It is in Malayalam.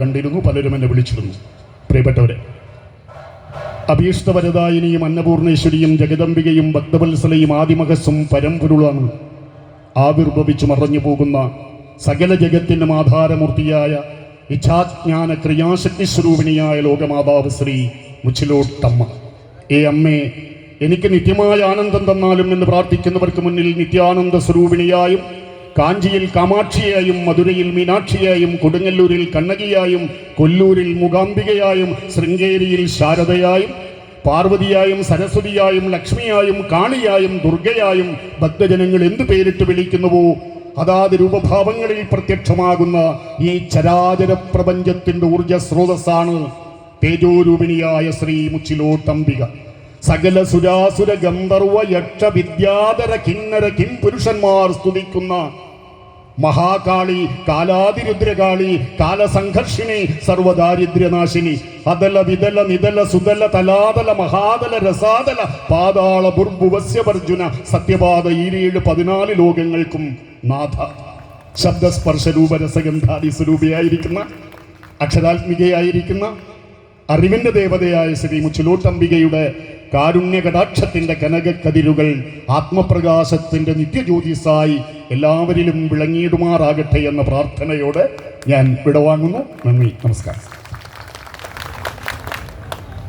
കണ്ടിരുന്നു പലരും എന്നെ വിളിച്ചിരുന്നു. പ്രിയപ്പെട്ടവരെ അഭീഷ്ടവരദായിനിയും അന്നപൂർണേശ്വരിയും ജഗദംബികയും ഭക്തവത്സലയും ആദിമഹസ്സും പരമ്പൊരുളാണ്. ആവിർഭവിച്ചു മറഞ്ഞു പോകുന്ന സകല ജഗത്തിനും ആധാരമൂർത്തിയായ ഇച്ഛാജ്ഞാന ക്രിയാശക്തി സ്വരൂപിണിയായ ലോകമാതാവ് ശ്രീ മുച്ചിലോട്ടമ്മ. ഏ അമ്മേ എനിക്ക് നിത്യമായ ആനന്ദം തന്നാലും എന്ന് പ്രാർത്ഥിക്കുന്നവർക്ക് മുന്നിൽ നിത്യാനന്ദ സ്വരൂപിണിയായും കാഞ്ചിയിൽ കാമാക്ഷിയായും മധുരയിൽ മീനാക്ഷിയായും കൊടുങ്ങല്ലൂരിൽ കണ്ണകിയായും കൊല്ലൂരിൽ മുഖാംബികയായും ശൃംഗേരിയിൽ ശാരദയായും പാർവതിയായും സരസ്വതിയായും ലക്ഷ്മിയായും കാളിയായും ദുർഗയായും ഭക്തജനങ്ങൾ എന്തു പേരിട്ട് വിളിക്കുന്നുവോ അതാത് രൂപഭാവങ്ങളിൽ പ്രത്യക്ഷമാകുന്ന ഈ ചരാചര പ്രപഞ്ചത്തിന്റെ ഊർജസ്രോതസ്സാണ് തേജോരൂപിണിയായ ശ്രീ മുച്ചിലോട്ടംബിക. സകല സുരാസുര ഗന്ധർവ യക്ഷ വിദ്യാധര കിന്നര കിം പുരുഷന്മാർ സ്തുതിക്കുന്ന മഹാകാളി കാലാതിരുദ്രകാളി കാലസംഘർഷിണി സർവദാരിദ്ര്യനാശിനി. അതല വിതല നിതല സുതല തലാതല മഹാതല രസാതല പാതാള ബുർഭുവസ്യവർജുന സത്യപാത ഈരേഴ് പതിനാല് ലോകങ്ങൾക്കും നാഥ. ശബ്ദസ്പർശ രൂപരസഗന്ധാദി സ്വരൂപയായിരിക്കുന്ന അക്ഷരാത്മികയായിരിക്കുന്ന അറിവിന്റെ ദേവതയായ ശ്രീ മുച്ചിലോട്ടംബികയുടെ കാരുണ്യ കടാക്ഷത്തിന്റെ കനകക്കതിരുകൾ ആത്മപ്രകാശത്തിന്റെ നിത്യജ്യോതിസായി എല്ലാവരിലും വിളങ്ങിയിടുമാറാകട്ടെ എന്ന പ്രാർത്ഥനയോടെ ഞാൻ വിടവാങ്ങുന്നു. നന്ദി. നമസ്കാരം.